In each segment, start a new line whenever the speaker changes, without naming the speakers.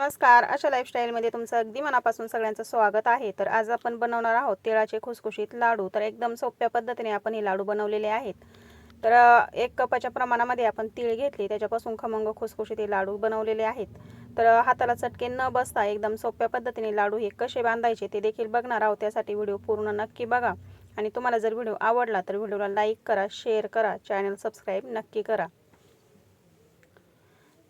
नमस्कार. अशा लाईफस्टाईलमध्ये तुमचं अगदी मनापासून सगळ्यांचं स्वागत आहे. तर आज आपण बनवणार आहोत तिळाचे खुसखुशीत लाडू. तर एकदम सोप्या पद्धतीने आपण हे लाडू बनवलेले आहेत. तर एक कपाच्या प्रमाणामध्ये आपण तीळ घेतले. त्याच्यापासून खमंग खुसखुशीत हे लाडू बनवलेले आहेत. तर हाताला चटके न बसता एकदम सोप्या पद्धतीने लाडू हे कसे बांधायचे ते देखील बघणार आहोत. त्यासाठी व्हिडिओ पूर्ण नक्की बघा. आणि तुम्हाला जर व्हिडिओ आवडला तर व्हिडिओला लाईक करा शेअर करा चॅनल सबस्क्राईब नक्की करा.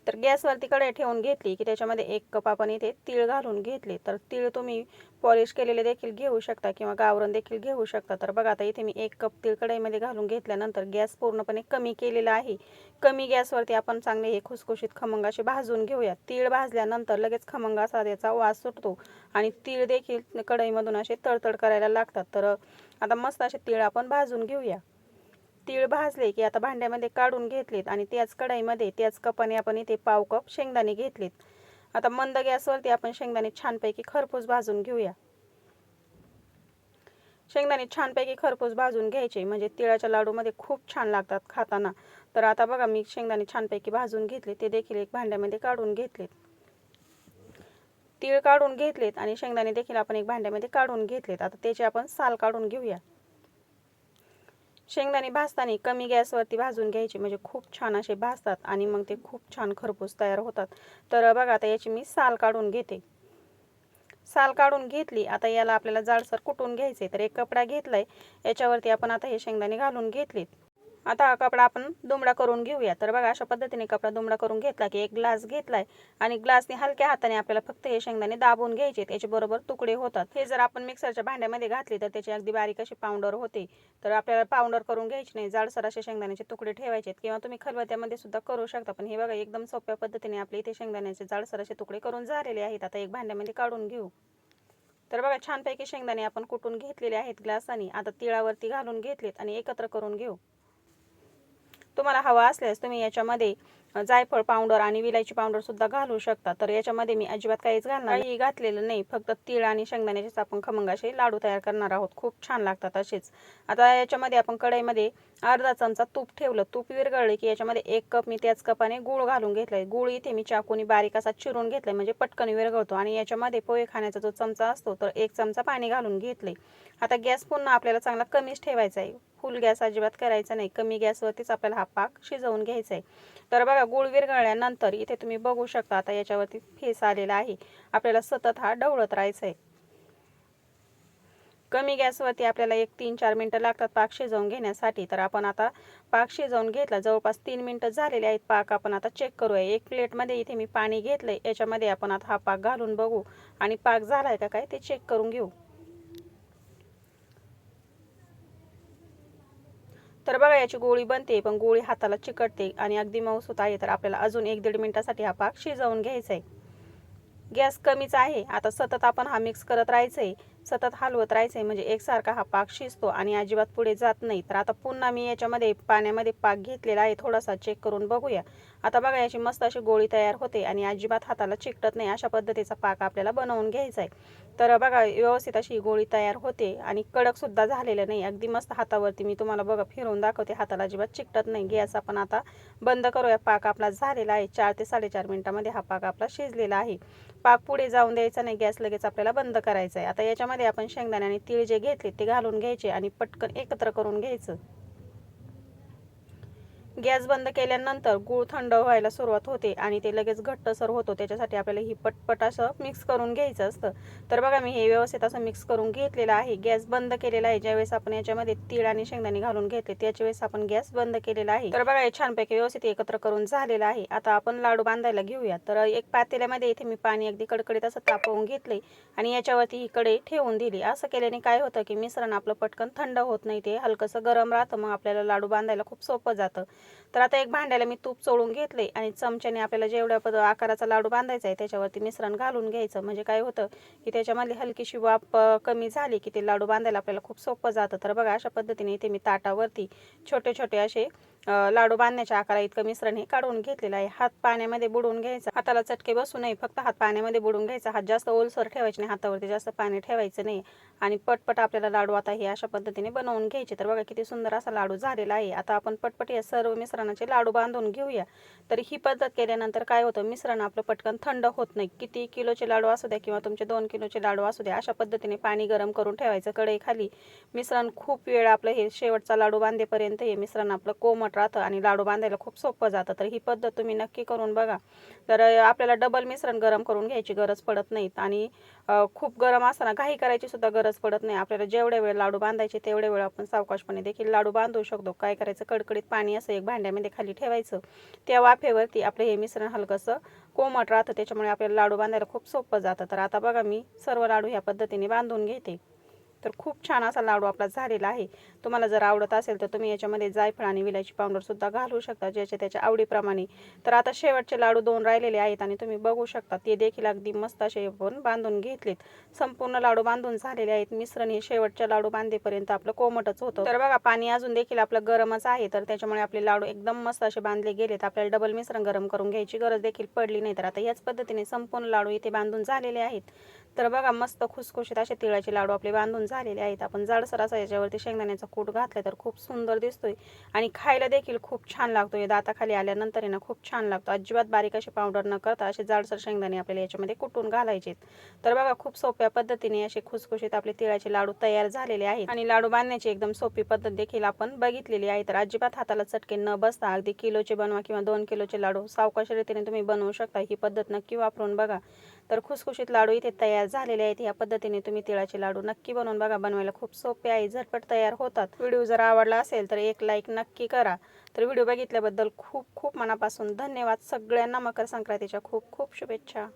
तर गॅसवरती कढई ठेवून घेतली की त्याच्यामध्ये एक कप आपण इथे तीळ घालून घेतले. तर तीळ तुम्ही पॉलिश केलेले देखील घेऊ शकता किंवा गावरण देखील घेऊ शकता. तर बघा आता इथे मी एक कप तीळ कढईमध्ये घालून घेतल्यानंतर गॅस पूर्णपणे कमी केलेला आहे. कमी गॅसवरती आपण चांगले हे खुसखुशीत खमंग असे भाजून घेऊया. तीळ भाजल्यानंतर लगेच खमंग असा त्याचा वास सुटतो आणि तीळ देखील कढईमधून असे तडतड करायला लागतात. तर आता मस्त असे तीळ आपण भाजून घेऊया. तीळ भाजले की आता भांड्यामध्ये काढून घेतलेत आणि त्याच कढईमध्ये त्याच कपाने आपण इथे पाव कप शेंगदाणे घेतलेत. आता मंद गॅसवरती आपण शेंगदाणे छानपैकी खरपूस भाजून घेऊया. शेंगदाणे छानपैकी खरपूस भाजून घ्यायचे म्हणजे तिळाच्या लाडूमध्ये खूप छान लागतात खाताना. तर आता बघा मी शेंगदाणे छानपैकी भाजून घेतले ते देखील एक भांड्यामध्ये काढून घेतलेत. तीळ काढून घेतलेत आणि शेंगदाणे देखील आपण एक भांड्यामध्ये काढून घेतलेत. आता त्याचे आपण साल काढून घेऊया. शेंगदाणे भाजताना कमी गॅसवरती भाजून घ्यायचे. म्हणजे खूप छान असे भाजतात आणि मग ते खूप छान खरपूस तयार होतात. तर बघा आता याची मी साल काढून घेते. साल काढून घेतली. आता याला आपल्याला जाडसर कुटून घ्यायचे तर एक कपडा घेतलाय. याच्यावरती आपण आता हे शेंगदाणे घालून घेतलेत. आता हा कपडा आपण दुमडा करून घेऊया. तर बघा अशा पद्धतीने कपडा दुमडा करून घेतला की एक ग्लास घेतलाय आणि ग्लासने हलक्या हाताने आपल्याला फक्त हे शेंगदाणे दाबून घ्यायचे. याचे बरोबर तुकडे होतात. हे जर आपण मिक्सरच्या भांड्यामध्ये घातले तर त्याची अगदी बारीक अशी पावडर होते. तर आपल्याला पावडर करून घ्यायची नाही. जाडसर असे शेंगदाण्याचे तुकडे ठेवायचे किंवा तुम्ही खलबत्यामध्ये सुद्धा करू शकता. पण हे बघा एकदम सोप्या पद्धतीने आपले इथे शेंगदाण्याचे जाडसर असे तुकडे करून झालेले आहेत. आता एक भांड्यामध्ये काढून घेऊ. तर बघा छानपैकी शेंगदाणे आपण कुटून घेतलेले आहेत ग्लासाने आता तिळावरती घालून घेतलेत आणि एकत्र करून घेऊ. तुम्हाला हवा असल्यास तुम्ही याच्यामध्ये जायफळ पावडर आणि विलायची पावडर सुद्धा घालू शकता. तर याच्यामध्ये मी अजिबात काहीच घालणार काही घातलेलं नाही. फक्त तीळ आणि शेंगदाण्याचेच आपण खमंगाचे लाडू तयार करणार आहोत. खूप छान लागतात असेच. आता याच्यामध्ये आपण कढईमध्ये अर्धा चमचा तूप ठेवलं. तूप विरघळले की याच्यामध्ये एक कप मी त्याच कपाने गूळ घालून घेतलाय. गूळ इथे मी चाकूनी बारीक असा चिरून घेतलाय. म्हणजे पटकन विरघळतो. आणि याच्यामध्ये पोहे खाण्याचा जो चमचा असतो तर एक चमचा पाणी घालून घेतले आता गॅस पुन्हा आपल्याला चांगला कमीच ठेवायचा आहे. फुल गॅस अजिबात करायचा नाही. कमी गॅसवरतीच आपल्याला हा पाक शिजवून घ्यायचा आहे. तर बघा गुळ विरघळल्यानंतर इथे तुम्ही बघू शकता आता याच्यावरती फेस आलेला आहे. आपल्याला सतत हा ढवळत राहायचा आहे कमी गॅसवरती आपल्याला एक तीन चार मिनटं लागतात पाक शिजवून घेण्यासाठी. तर आपण आता पाक शिजवून घेतला. जवळपास तीन मिनटं झालेले आहेत पाक. आपण आता चेक करूया. एक प्लेटमध्ये इथे मी पाणी घेतलंय. याच्यामध्ये आपण आता हा पाक घालून बघू. आणि पाक झाला आहे का काय ते चेक करून घेऊ. तर बघा याची गोळी बनते पण गोळी हाताला चिकटते आणि अगदी मऊसूत आहे. तर आपल्याला अजून एक दीड मिनिटासाठी हा पाक शिजवून घ्यायचा आहे. गॅस कमीच आहे. आता सतत आपण हा मिक्स करत राहायचं आहे सतत हलवत राहायचं आहे म्हणजे एकसारखा हा पाक शिजतो आणि अजिबात पुढे जात नाही. तर आता पुन्हा मी याच्यामध्ये पाण्यामध्ये पाक घेतलेला आहे. थोडासा चेक करून बघूया. आता बघा याची मस्त अशी गोळी तयार होते आणि अजिबात हाताला चिकटत नाही अशा पद्धतीचा पाक आपल्याला बनवून घ्यायचा आहे तर बघा व्यवस्थित अशी गोळी तयार होते आणि कडकसुद्धा झालेलं नाही. अगदी मस्त हातावरती मी तुम्हाला बघा फिरवून दाखवते हाताला अजिबात चिकटत नाही. गॅस आपण आता बंद करूया. पाक आपला झालेला आहे. चार ते साडेचार मिनिटामध्ये हा पाक आपला शिजलेला आहे. पाक पुढे जाऊन द्यायचा नाही. गॅस लगेच आपल्याला बंद करायचा आहे आता याच्यामध्ये आपण शेंगदाणे आणि तीळ जे घेतले ते घालून घ्यायचे आणि पटकन एकत्र करून घ्यायचं. गॅस बंद केल्यानंतर गूळ थंड व्हायला सुरुवात होते आणि ते लगेच घट्टसर होतो. त्याच्यासाठी आपल्याला ही पटपट असं मिक्स करून घ्यायचं असतं. तर बघा मी हे व्यवस्थित असं मिक्स करून घेतलेलं आहे. गॅस बंद केलेला आहे. ज्यावेळेस आपण याच्यामध्ये तीळ आणि शेंगदाणे घालून घेतले त्याच्या वेळेस आपण गॅस बंद केलेला आहे. तर बघा हे छानपैकी व्यवस्थित एकत्र करून झालेलं आहे. आता आपण लाडू बांधायला घेऊया. तर एक पातेल्यामध्ये इथे मी पाणी अगदी कडकडीत असं तापवून घेतले आणि याच्यावरती ही कडे ठेवून दिली. असं केल्याने काय होतं की मिश्रण आपलं पटकन थंड होत नाही. ते हलकंसं गरम राहतं मग आपल्याला लाडू बांधायला खूप सोपं जातं. तर आता एक भांड्याला मी तूप चोळून घेतले आणि चमच्याने आपल्याला जेवढ्या पद आकाराचा लाडू बांधायचा आहे त्याच्यावरती मिश्रण घालून घ्यायचं. म्हणजे काय होतं की त्याच्यामधली हलकीशी वाप कमी झाली की ते लाडू बांधायला आपल्याला खूप सोपं जातं. तर बघा अशा पद्धतीने इथे मी ताटावरती छोटे छोटे असे लाडू बांधण्याच्या आकारा इतकं मिश्रण हे काढून घेतलेलं आहे. हात पाण्यामध्ये बुडवून घ्यायचा. हाताला चटके बसू नये फक्त हात पाण्यामध्ये बुडून घ्यायचा. हात जास्त ओलसर ठेवायचे नाही हातावरती जास्त पाणी ठेवायचं नाही. आणि पटपट आपल्याला लाडू आता हे अशा पद्धतीने बनवून घ्यायचे. तर बघा किती सुंदर असा लाडू झालेला आहे. आता आपण पटपट या सर्व मिश्रणाचे लाडू बांधून घेऊया. तर ही पद्धत केल्यानंतर काय होतं? मिश्रण आपलं पटकन थंड होत नाही. किती किलोचे लाडू असू द्या किंवा तुमचे दोन किलोचे लाडू असू द्या अशा पद्धतीने पाणी गरम करून ठेवायचं कढईखाली. मिश्रण खूप वेळ आपलं हे शेवटचा लाडू बांधेपर्यंत हे मिश्रण आपलं कोमट राहतं आणि लाडू बांधायला खूप सोपं जातं. तर ही पद्धत तुम्ही नक्की करून बघा. तर आपल्याला डबल मिश्रण गरम करून घ्यायची गरज पडत नाहीत आणि खूप गरम असताना काही करायची सुद्धा गरज पडत नाही. आपल्याला जेवढ्या वेळ लाडू बांधायचे तेवढे वेळ आपण सावकाशपणे देखील लाडू बांधू शकतो. काय करायचं? कडकडीत पाणी असं एक भांड्यामध्ये खाली ठेवायचं. त्या वाफेवरती आपलं हे मिश्रण हलकंसं कोमट राहतं. त्याच्यामुळे आपल्याला लाडू बांधायला खूप सोपं जातं. तर आता बघा मी सर्व लाडू ह्या पद्धतीने बांधून घेते. तर खूप छान असा लाडू आपला झालेला आहे. तुम्हाला जर आवडत असेल तर तुम्ही याच्यामध्ये जायफळ आणि विलायची पावडरसुद्धा घालू शकता ज्याच्या त्याच्या आवडीप्रमाणे. तर आता शेवटचे लाडू दोन राहिलेले आहेत आणि तुम्ही बघू शकता ते देखील अगदी मस्त असे पण बांधून घेतलेत. संपूर्ण लाडू बांधून झालेले आहेत. मिश्रण हे शेवटच्या लाडू बांधेपर्यंत आपलं कोमटच होतं. तर बघा पाणी अजून देखील आपलं गरमच आहे. तर त्याच्यामुळे आपले लाडू एकदम मस्त असे बांधले गेलेत. आपल्याला डबल मिश्रण गरम करून घ्यायची गरज देखील पडली नाही. तर आता याच पद्धतीने संपूर्ण लाडू इथे बांधून झालेले आहेत. तर बघा मस्त खुसखुशीत असे तिळाचे लाडू आपले बांधून झालेले आहेत. आपण जाडसर असा याच्यावरती शेंगदाण्याचा कूट घातला तर खूप सुंदर दिसतोय. आणि खायला देखील खूप छान लागतोय दाताखाली आल्यानंतर ना खूप छान लागतो. अजिबात बारीक असे पावडर न करता असे जाडसर शेंगदाणे आपल्याला याच्यामध्ये कुटून घालायचे तर बघा खूप सोप्या पद्धतीने असे खुसखुशीत आपले तिळाचे लाडू तयार झालेले आहेत. आणि लाडू बांधण्याची एकदम सोपी पद्धत देखील आपण बघितलेली आहे. तर अजिबात हाताला चटके न बसता अगदी किलोचे बनवा किंवा दोन किलोचे लाडू सावकाश रीतीने तुम्ही बनवू शकता. ही पद्धत नक्की वापरून बघा. तर खुसखुशीत लाडू इथे तयार झालेले आहेत. या पद्धतीने तुम्ही तिळाचे लाडू नक्की बनवून बघा. बनवायला खूप सोपे आहे. झटपट तयार होतात. व्हिडिओ जर आवडला असेल तर एक लाईक नक्की करा. तर व्हिडिओ बघितल्याबद्दल खूप खूप मनापासून धन्यवाद. सगळ्यांना मकर संक्रांतीच्या खूप खूप शुभेच्छा.